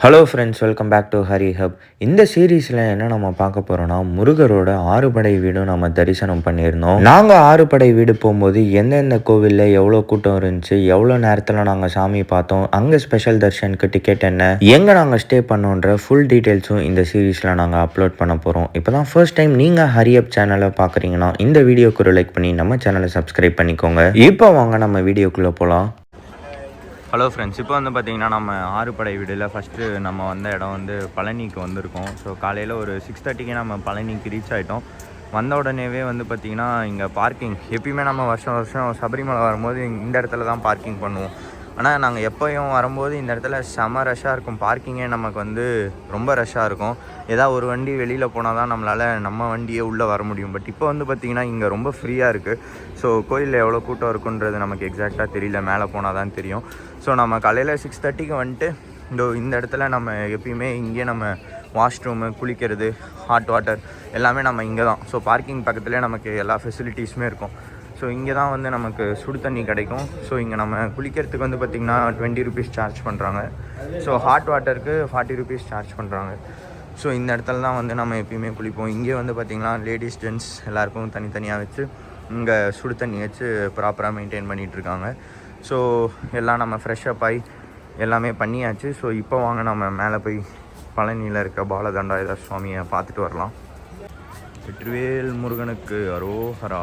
Hello friends welcome back to Hari hub இந்த சீரீஸில் என்ன நம்ம பார்க்க போகிறோம்னா முருகரோட ஆறுபடை வீடும் நம்ம தரிசனம் பண்ணியிருந்தோம். நாங்கள் ஆறுபடை வீடு போகும்போது எந்தெந்த கோவிலில் எவ்வளோ கூட்டம் இருந்துச்சு எவ்வளோ நேரத்தில் நாங்கள் சாமி பார்த்தோம் அங்கே ஸ்பெஷல் தர்ஷனுக்கு டிக்கெட் என்ன எங்கே நாங்கள் ஸ்டே பண்ணோன்ற ஃபுல் டீட்டெயில்ஸும் இந்த சீரீஸில் நாங்கள் அப்லோட் பண்ண போகிறோம் இப்போ தான் ஃபர்ஸ்ட் டைம் நீங்கள் ஹரி அப் சேனலை பார்க்குறீங்கன்னா இந்த வீடியோக்கு ஒரு லைக் பண்ணி நம்ம சேனலை சப்ஸ்கிரைப் பண்ணிக்கோங்க. இப்போ வாங்க நம்ம வீடியோக்குள்ளே போகலாம் ஹலோ ஃப்ரெண்ட்ஸ் இப்போ வந்து பார்த்தீங்கன்னா நம்ம ஆறுபடை வீடில் ஃபஸ்ட்டு நம்ம வந்த இடம் வந்து பழனிக்கு வந்திருக்கோம். ஸோ காலையில் ஒரு சிக்ஸ் தேர்ட்டிக்கு நம்ம பழனிக்கு ரீச் ஆகிட்டோம் வந்த உடனேவே வந்து பார்த்திங்கன்னா இங்கே பார்க்கிங் எப்பயுமே நம்ம வருஷம் வருஷம் சபரிமலை வரும்போது இந்த இடத்துல தான் பார்க்கிங் பண்ணுவோம். ஆனால் நாங்கள் எப்போயும் வரும்போது இந்த இடத்துல செம ரஷ்ஷாக இருக்கும். பார்க்கிங்கே நமக்கு வந்து ரொம்ப ரஷ்ஷாக இருக்கும். ஏதாவது ஒரு வண்டி வெளியில் போனால் தான் நம்மளால் நம்ம வண்டியே உள்ளே வர முடியும். பட் இப்போ வந்து பார்த்திங்கன்னா இங்கே ரொம்ப ஃப்ரீயாக இருக்குது ஸோ கோயிலில் எவ்வளோ கூட்டம் இருக்குன்றது நமக்கு எக்ஸாக்டாக தெரியல. மேலே போனால் தான் தெரியும். ஸோ நம்ம காலையில் சிக்ஸ் தேர்ட்டிக்கு வந்துட்டு இந்த இந்த இடத்துல நம்ம எப்பயுமே இங்கேயே நம்ம வாஷ்ரூமு குளிக்கிறது ஹாட் வாட்டர் எல்லாமே நம்ம இங்கே தான் ஸோ பார்க்கிங் பக்கத்துலேயே நமக்கு எல்லா ஃபெசிலிட்டிஸுமே இருக்கும். ஸோ இங்கே தான் வந்து நமக்கு சுடு தண்ணி கிடைக்கும். ஸோ இங்கே நம்ம குளிக்கிறதுக்கு வந்து பார்த்திங்கன்னா டுவெண்ட்டி ருபீஸ் சார்ஜ் பண்ணுறாங்க ஸோ ஹாட் வாட்டருக்கு ஃபார்ட்டி ருபீஸ் சார்ஜ் பண்ணுறாங்க ஸோ இந்த இடத்துல தான் வந்து நம்ம எப்பயுமே குளிப்போம். இங்கே வந்து பார்த்திங்கன்னா லேடிஸ் ஜென்ட்ஸ் எல்லாருக்கும் தனித்தனியாக வச்சு இங்கே சுடு தண்ணி வச்சு ப்ராப்பராக மெயின்டைன் பண்ணிகிட்ருக்காங்க ஸோ எல்லாம் நம்ம ஃப்ரெஷ்ஷப் ஆகி எல்லாமே பண்ணியாச்சு. ஸோ இப்போ வாங்க நம்ம மேலே போய் பழனியில் இருக்க பாலதண்டாயுத சுவாமியை பார்த்துட்டு வரலாம். வெற்றிவேல் முருகனுக்கு அரோஹரா.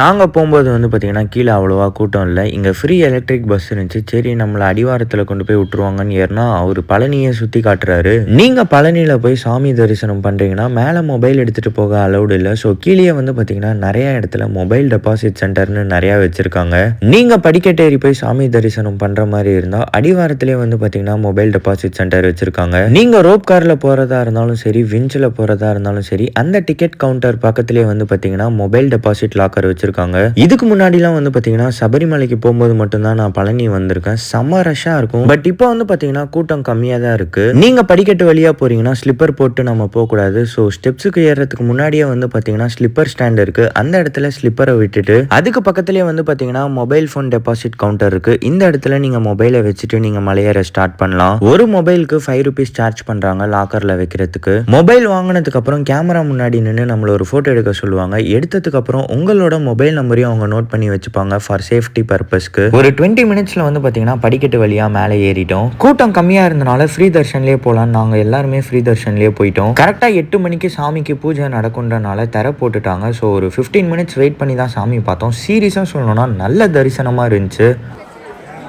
நாங்கள் போகும்போது வந்து பார்த்திங்கன்னா கீழே அவ்வளோவா கூட்டம் இல்லை. இங்கே ஃப்ரீ எலக்ட்ரிக் பஸ் இருந்துச்சு. சரி நம்மளை அடிவாரத்தில் கொண்டு போய் விட்டுருவாங்கன்னு ஏறினா அவர் பழனியை சுற்றி காட்டுறாரு. நீங்கள் பழனியில் போய் சாமி தரிசனம் பண்ணுறீங்கன்னா மேலே மொபைல் எடுத்துகிட்டு போக அலௌடு இல்லை. ஸோ கீழே வந்து பார்த்திங்கன்னா நிறையா இடத்துல மொபைல் டெபாசிட் சென்டர்னு நிறையா வச்சுருக்காங்க. நீங்கள் படிக்கட்டேறி போய் சாமி தரிசனம் பண்ணுற மாதிரி இருந்தால் அடிவாரத்திலே வந்து பார்த்திங்கன்னா மொபைல் டெபாசிட் சென்டர் வச்சுருக்காங்க. நீங்கள் ரோப் காரில் போகிறதா இருந்தாலும் சரி விஞ்சில் போகிறதா இருந்தாலும் சரி அந்த டிக்கெட் கவுண்டர் பக்கத்துலேயே வந்து பார்த்திங்கன்னா மொபைல் டெபாசிட் லாக்கர் வச்சு வச்சிருக்காங்க. இதுக்கு முன்னாடிலாம் வந்து பார்த்தீங்கன்னா சபரிமலைக்கு போகும்போது மட்டும்தான் நான் பழனி வந்திருக்கேன். செம்ம ரஷ்ஷாக இருக்கும். பட் இப்போ வந்து பார்த்தீங்கன்னா கூட்டம் கம்மியாக தான் இருக்கு. நீங்க படிக்கட்டு வழியா போறீங்கன்னா ஸ்லிப்பர் போட்டு நம்ம போகக்கூடாது. ஸோ ஸ்டெப்ஸுக்கு ஏறதுக்கு முன்னாடியே வந்து பார்த்தீங்கன்னா ஸ்லிப்பர் ஸ்டாண்ட் இருக்கு. அந்த இடத்துல ஸ்லிப்பரை விட்டுட்டு அதுக்கு பக்கத்துலேயே வந்து பார்த்தீங்கன்னா மொபைல் ஃபோன் டெபாசிட் கவுண்டர் இருக்கு. இந்த இடத்துல நீங்க மொபைலை வச்சுட்டு நீங்க மலையேற ஸ்டார்ட் பண்ணலாம். ஒரு மொபைலுக்கு ஃபைவ் ருபீஸ் சார்ஜ் பண்றாங்க லாக்கர்ல வைக்கிறதுக்கு. மொபைல் வாங்கினதுக்கு அப்புறம் கேமரா முன்னாடி நின்று நம்மள ஒரு போட்டோ எடுக்க சொல்லுவாங்க. எடுத்ததுக்கு அப்புறம் உங்களோட மொபைல் நம்பரையும் அவங்க நோட் பண்ணி வச்சுப்பாங்க ஃபார் சேஃப்டி பர்பஸ்க்கு ஒரு டுவெண்ட்டி மினிட்ஸில் வந்து பார்த்தீங்கன்னா படிக்கட்டு வழியாக மேலே ஏறிட்டோம். கூட்டம் கம்மியாக இருந்தனால ஃப்ரீ தர்ஷன்லேயே போகலாம் நாங்கள் எல்லாருமே ஃப்ரீ தர்ஷன்லேயே போயிட்டோம். கரெக்டாக எட்டு மணிக்கு சாமிக்கு பூஜை நடக்குன்றனால தர போட்டுட்டாங்க. ஸோ ஒரு ஃபிஃப்டீன் மினிட்ஸ் வெயிட் பண்ணி தான் சாமி பார்த்தோம். சீரியஸாக சொல்லணும்னா நல்ல தரிசனமாக இருந்துச்சு.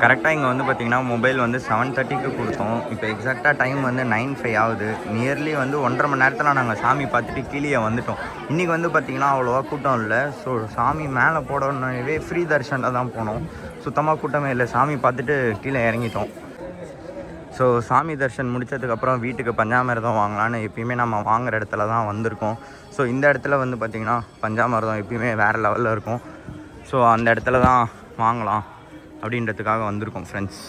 கரெக்டாக இங்கே வந்து பார்த்தீங்கன்னா மொபைல் வந்து செவன் தேர்ட்டிக்கு கொடுத்தோம். இப்போ எக்ஸாக்டாக டைம் வந்து நைன் ஃபைவ் ஆகுது. நியர்லி வந்து ஒன்றரை மணி நேரத்தில் நாங்கள் சாமி பார்த்துட்டு கீழே வந்துட்டோம். இன்றைக்கி வந்து பார்த்திங்கன்னா அவ்வளோவா கூட்டம் இல்லை. ஸோ சாமி மேலே போடணுன்னாவே ஃப்ரீ தர்ஷனில் தான் போனோம். சுத்தமாக கூட்டமே இல்லை. சாமி பார்த்துட்டு கீழே இறங்கிட்டோம். ஸோ சாமி தர்ஷன் முடித்ததுக்கப்புறம் வீட்டுக்கு பஞ்சாமிரதம் வாங்கலான்னு எப்பயுமே நம்ம வாங்குற இடத்துல தான் வந்திருக்கோம். ஸோ இந்த இடத்துல வந்து பார்த்திங்கன்னா பஞ்சாமிரதம் எப்பயுமே வேறு லெவலில் இருக்கும். ஸோ அந்த இடத்துல தான் வாங்கலாம். அப்படின்றதுக்காக வந்திருக்கோம் ஃப்ரெண்ட்ஸ்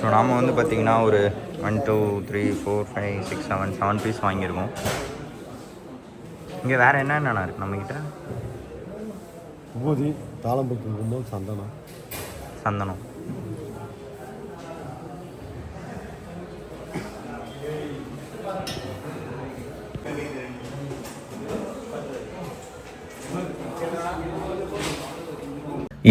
ஸோ நாம் வந்து பார்த்திங்கன்னா ஒரு one two three four five six seven seven piece வாங்கியிருக்கோம். இங்கே வேறு என்னென்ன இருக்குது நம்மக்கிட்ட விபூதி தாளம்பூ குங்குமம் சந்தனம். சந்தனம்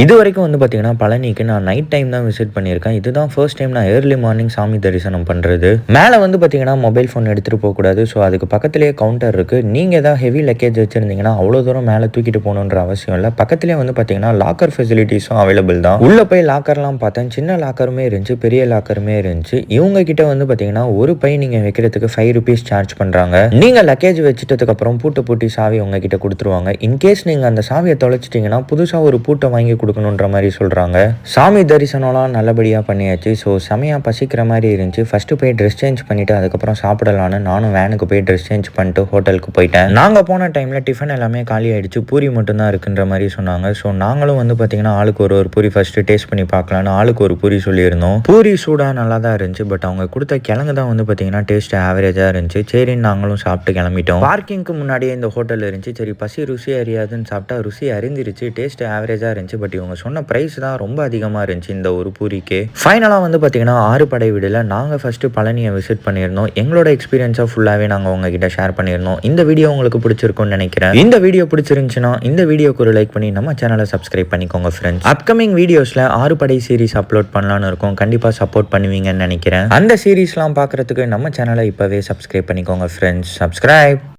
இது வரைக்கும் வந்து பார்த்தீங்கன்னா பழனிக்கு நான் நைட் டைம் தான் விசிட் பண்ணியிருக்கேன். இதுதான் ஃபர்ஸ்ட் டைம் நான் ஏர்லி மார்னிங் சாமி தரிசனம் பண்ணுறது மேலே வந்து பார்த்தீங்கன்னா மொபைல் ஃபோன் எடுத்துகிட்டு போகக்கூடாது ஸோ அதுக்கு பக்கத்துலேயே கவுண்டர் இருக்குது நீங்கள் ஏதாவது ஹெவி லக்கேஜ் வச்சுருந்தீங்கன்னா அவ்வளோ தூரம் மேலே தூக்கிட்டு போகணுன்ற அவசியம் இல்லை. பக்கத்துலேயே வந்து பார்த்தீங்கன்னா லாக்கர் ஃபெசிலிட்டிஸும் அவைலபிள் தான். உள்ளே போய் லாக்கர்லாம் பார்த்தேன். சின்ன லாக்கருமே இருந்துச்சு பெரிய லாக்கருமே இருந்துச்சு. இவங்க கிட்ட வந்து பார்த்தீங்கன்னா ஒரு பை நீங்கள் வைக்கிறதுக்கு ஃபைவ் ருபீஸ் சார்ஜ் பண்ணுறாங்க நீங்கள் லக்கேஜ் வச்சுட்டதுக்கப்புறம் பூட்டை பூட்டி சாவி உங்ககிட்ட கொடுத்துருவாங்க. இன்கேஸ் நீங்கள் அந்த சாவியை தொலைச்சிட்டிங்கன்னா புதுசாக ஒரு பூட்டை வாங்கி கொடுக்கணுன்ற மாதிரி சொல்கிறாங்க சாமி தரிசனம்லாம் நல்லபடியாக பண்ணியாச்சு. ஸோ செமையாக பசிக்கிற மாதிரி இருந்துச்சு. ஃபஸ்ட்டு போய் ட்ரெஸ் சேஞ்ச் பண்ணிவிட்டு அதுக்கப்புறம் சாப்பிடலான்னு நானும் வேனுக்கு போய் ட்ரெஸ் சேஞ்ச் பண்ணிட்டு ஹோட்டலுக்கு போயிட்டேன். நாங்கள் போன டைமில் டிஃபன் எல்லாமே காலி ஆகிடுச்சு பூரி மட்டும்தான் இருக்குன்ற மாதிரி சொன்னாங்க. ஸோ நாங்களும் வந்து பார்த்தீங்கன்னா ஆளுக்கு ஒரு ஒரு பூரி ஃபஸ்ட்டு டேஸ்ட் பண்ணி பார்க்கலான்னு ஆளுக்கு ஒரு பூரி சொல்லியிருந்தோம். பூரி சூடாக நல்லா தான் இருந்துச்சு. பட் அவங்க கொடுத்த கிழங்கு தான் வந்து பார்த்தீங்கன்னா டேஸ்ட் ஆவரேஜாக இருந்துச்சு. சரின்னு நாங்களும் சாப்பிட்டு கிளம்பிட்டோம். பார்க்கிங்க்கு முன்னாடியே இந்த ஹோட்டல் இருந்துச்சு. சரி பசி ருசி அறியாதுன்னு சாப்பிட்டா ருசி அறிந்திருச்சு டேஸ்ட் ஆவரேஜாக இருந்துச்சு. பட் பட் இவங்க சொன்ன ப்ரைஸ் தான் ரொம்ப அதிகமாக இருந்துச்சு இந்த ஒரு பூரிக்கு. ஃபைனலாக வந்து பார்த்தீங்கன்னா ஆறு படை வீடில் நாங்கள் ஃபஸ்ட்டு பழனியை விசிட் பண்ணியிருந்தோம். எங்களோட எக்ஸ்பீரியன்ஸாக ஃபுல்லாகவே நாங்கள் உங்ககிட்ட ஷேர் பண்ணியிருந்தோம். இந்த வீடியோ உங்களுக்கு பிடிச்சிருக்கும்னு நினைக்கிறேன். இந்த வீடியோ பிடிச்சிருந்துச்சுன்னா இந்த வீடியோக்கு ஒரு லைக் பண்ணி நம்ம சேனலை சப்ஸ்கிரைப் பண்ணிக்கோங்க ஃப்ரெண்ட்ஸ் அப்கமிங் வீடியோஸில் ஆறு படை சீரிஸ் அப்லோட் பண்ணலான்னு இருக்கோம். கண்டிப்பாக சப்போர்ட் பண்ணுவீங்கன்னு நினைக்கிறேன். அந்த சீரீஸ்லாம் பார்க்குறதுக்கு நம்ம சேனலை இப்போவே சப்ஸ்கிரைப் பண்ணிக்கோங்க ஃப்ரெண்ட்ஸ் சப்ஸ்கிரைப்